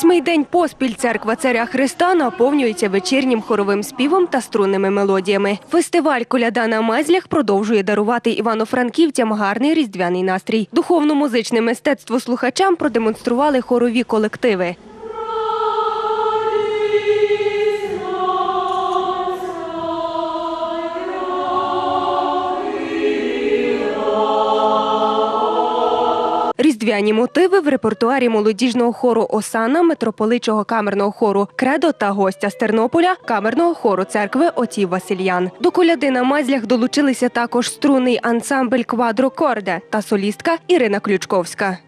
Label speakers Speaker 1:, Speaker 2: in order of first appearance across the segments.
Speaker 1: Восьмий день поспіль церква царя Христа наповнюється вечірнім хоровим співом та струнними мелодіями. Фестиваль Коляда на Мазлях продовжує дарувати івано-франківцям гарний різдвяний настрій. Духовно-музичне мистецтво слухачам продемонстрували хорові колективи. Різдвяні мотиви в репертуарі молодіжного хору Осана, митрополичого камерного хору Кредо та гостя з Тернополя камерного хору церкви отів Васильян. До коляди на мазлях долучилися також струнний ансамбль Квадрокорде та солістка Ірина Ключковська.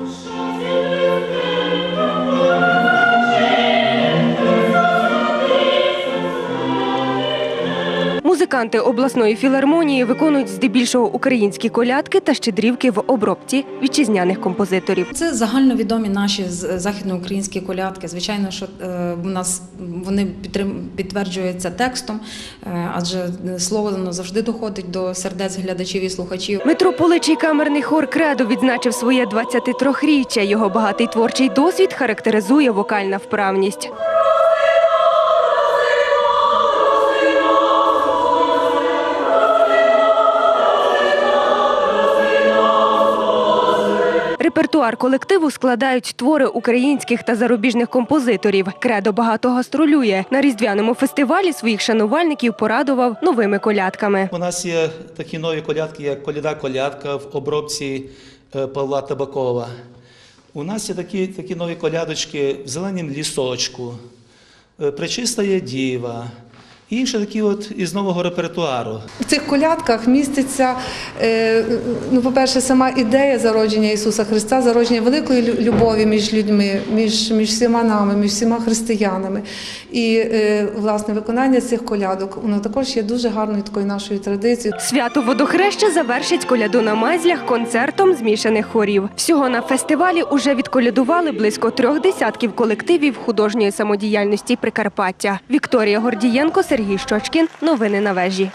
Speaker 1: Музиканти обласної філармонії виконують здебільшого українські колядки та щедрівки в обробці вітчизняних композиторів.
Speaker 2: Це загальновідомі наші західноукраїнські колядки. Звичайно, що е, у нас вони підтверджуються текстом, е, адже слово воно завжди доходить до сердець глядачів і слухачів.
Speaker 1: Митрополичий камерний хор Кредо відзначив своє 23-річчя. Його багатий творчий досвід характеризує вокальна вправність. Репертуар колективу складають твори українських та зарубіжних композиторів. Кредо багато гастролює. На різдвяному фестивалі своїх шанувальників порадував новими колядками.
Speaker 3: У нас є такі нові колядки, як коляда колядка в обробці е, Павла Табакова. У нас є такі, такі нові колядочки в зеленім лісочку, е, Пречиста є діва. І інші такі от із нового репертуару.
Speaker 4: В цих колядках міститься, е, ну, по-перше, сама ідея зародження Ісуса Христа, зародження великої любові між людьми, між, між всіма нами, між всіма християнами. І е, власне виконання цих колядок воно також є дуже гарною такою нашою традицією.
Speaker 1: Свято водохреща завершить коляду на мазлях концертом змішаних хорів. Всього на фестивалі уже відколядували близько трьох десятків колективів художньої самодіяльності Прикарпаття. Вікторія Гордієнко, Сергій Щочкін. Новини на вежі.